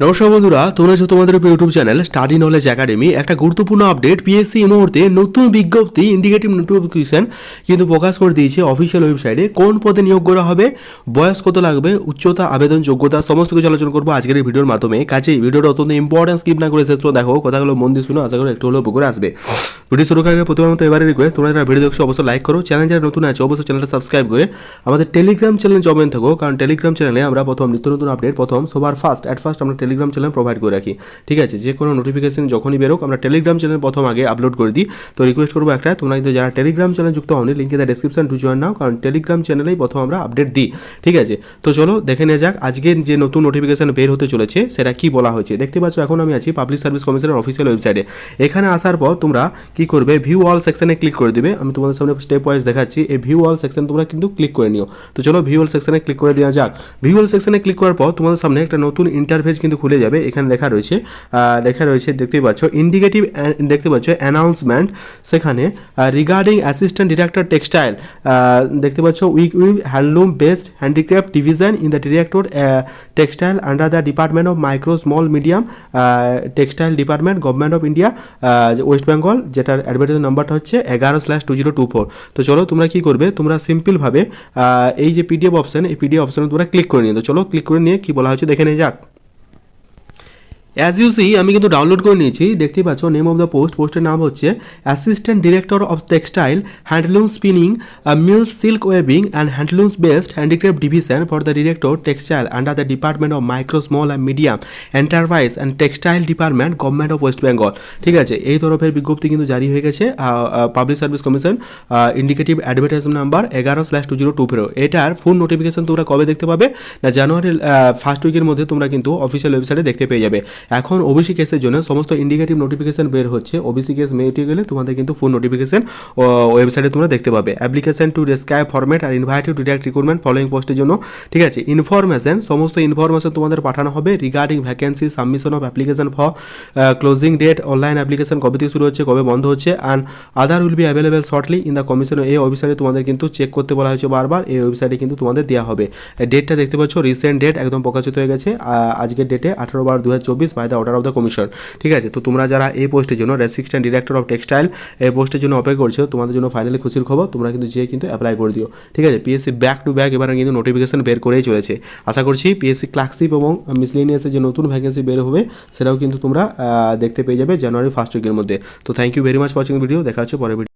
নমস্কার বন্ধুরা, তোমরা যে তোমাদের YouTube channel study knowledge academy একটা গুরুত্বপূর্ণ আপডেট পিএসসি এই মুহূর্তে নতুন বিজ্ঞপ্তি ইন্ডিকেটিভ নোটিফিকেশন কিন্তু প্রকাশ করে দিয়েছে অফিসিয়াল ওয়েবসাইটে কোন পদে নিয়োগ করা হবে, বয়স কত লাগবে, উচ্চতা, আবেদন, যোগ্যতা, সমস্ত কিছু আলোচনা করব আজকের এই ভিডিওর মাধ্যমে। কাজেই ভিডিওটা অত্যন্ত ইম্পর্টেন্ট স্কিপ না করে শেষ দেখো, কথাগুলো মন দিয়ে শুনো, আশা করি একটু হলেও পুকুরে আসবে। ভিডিও শুরু করার আগে প্রথমে মতো এবারে রিকোয়েস্ট তোমরা যারা ভিডিও দেখছ অবশ্যই লাইক করো চ্যানেল যারা নতুন আছে অবশ্যই চ্যানেলটা সাবস্ক্রাইব করে আমাদের টেলিগ্রাম চ্যানেল জয়েন থাকো, কারণ টেলিগ্রাম চ্যানেলে আমরা প্রথম নিত্য নতুন আপডেট প্রথম সবার ফার্স্ট অ্যাট ফার্স্ট আমরা টেলিগ্রাম চ্যানেল প্রোভাইড করে রাখি। ঠিক আছে? যে কোনো নোটিফিকেশন যখনই বেরোক, আমরা টেলিগ্রাম চ্যানেল প্রথম আগে আপলোড করে দিই। তো রিকোয়েস্ট করব একটা, তোমরা কিন্তু যারা টেলিগ্রাম চ্যানেল যুক্ত হওনি লিঙ্কে দেয় ডেসক্রিপশন টু জয়েন নাও কারণ টেলিগ্রাম চ্যানেলেই প্রথম আমরা আপডেট দিই। ঠিক আছে? তো চলো, দেখে নেওয়া যাক, আজকের যে নতুন নোটিফিকেশন বের হতে চলেছে, সেটা কি বলা হয়েছে? দেখতে পাচ্ছ, এখন আমি আছি পাবলিক সার্ভিস কমিশনের অফিসিয়াল ওয়েবসাইটে এখানে আসার পর তোমরা কি করবে? ভিউ অল সেকশনে ক্লিক করে দিবে। আমি তোমাদের সামনে স্টেপ ওয়াইজ দেখাচ্ছি, এই ভিউ অল সেকশন তোমরা কিন্তু ক্লিক করে নিও। তো চলো ভিউ অল সেকশনে ক্লিক করে দেওয়া যাক। ভিউ অল সেকশনে ক্লিক করার পর তোমাদের সামনে একটা নতুন ইন্টারফেস কিন্তু খুলে যাবে। এখানে লেখা রয়েছে লেখা রয়েছে, দেখতেই পাচ্ছ ইন্ডিকেটিভ দেখতে পাচ্ছ অ্যানাউন্সমেন্ট সেখানে রিগার্ডিং অ্যাসিস্ট্যান্ট ডিরেক্টর টেক্সটাইল দেখতে পাচ্ছ week week handloom based handicraft division in the director textile under the department of micro small medium textile department government of India West Bengal যেটার অ্যাডভার্টাইজ নাম্বারটা হচ্ছে এগারো slash two zero two four তো চলো, তোমরা কি করবে? তোমরা সিম্পলভাবে এই যে পিডিএফ অপশন এই পিডিএফ অপশনে তোমরা ক্লিক করে নিয়ে তো চলো ক্লিক করে নিয়ে কি বলা হচ্ছে দেখে নিয়ে যাক। অ্যাজ ইউ সি আমি কিন্তু ডাউনলোড করে নিয়েছি। দেখতেই পাচ্ছ নেম অফ দ্য পোস্ট পোস্টের নাম হচ্ছে assistant director of textile handloom spinning mill silk ওয়েবিং and handlooms based handicraft division for the director textile under the department of micro small and medium enterprise and textile department government of West Bengal ঠিক আছে, এই তরফের বিজ্ঞপ্তি কিন্তু জারি হয়ে গেছে। Public service commission indicative advertisement number এগারো slash two zero two four এটার ফুল নোটিফিকেশন তোমরা কবে দেখতে পাবে? না জানুয়ারির ফার্স্ট উইকের মধ্যে তোমরা কিন্তু অফিসিয়াল ওয়েবসাইটে দেখতে পেয়ে যাবে। এখন ওবিসি কেসের জন্য সমস্ত ইন্ডিকেটিভ নোটিফিকেশন বের হচ্ছে। ওবিসি কেস মেয়েটি গেলে তোমাদের কিন্তু ফুল নোটিফিকেশন ওয়েবসাইটে তোমরা দেখতে পাবে। Application to রেস্কাই format are invited to direct recruitment following পোস্টের জন্য। ঠিক আছে ইনফরমেশন সমস্ত ইনফরমেশন তোমাদের পাঠানো হবে regarding vacancy submission of application for closing date online application কবে থেকে শুরু হচ্ছে, কবে বন্ধ হচ্ছে and other will be available shortly in the commission এই ওয়েবসাইটে তোমাদের কিন্তু চেক করতে বলা হয়েছে বারবার। এই ওয়েবসাইটে কিন্তু তোমাদের দেওয়া হবে। ডেটটা দেখতে পাচ্ছ রিসেন্ট ডেট একদম প্রকাশিত হয়ে গেছে। আজকের ডেটে আঠারো বার দু হাজার চব্বিশ। By the order of the commission ঠিক আছে? তো তোমরা যারা এই পোস্টের জন্য রেসিস্ট্যান্ট ডিরেক্টর অফ টেক্সটাইল এই পোস্টের জন্য অপেক্ষা করছ, তোমাদের জন্য ফাইনালি খুশির খবর, তোমরা কিন্তু যেয়ে কিন্তু অ্যাপ্লাই করে দিও। ঠিক আছে? পিএসসি ব্যাক টু ব্যাক এবার কিন্তু নোটিফিকেশন বের করেই চলেছে। আশা করছি পিএসসি ক্লার্কশিপ এবং মিসলেনিয়াসের যে নতুন ভ্যাকেন্সি বের হবে, সেটাও কিন্তু তোমরা দেখতে পেয়ে যাবে জানুয়ারি ফার্স্ট উইকের মধ্যে। তো thank you very much watching video দেখা হচ্ছে পরে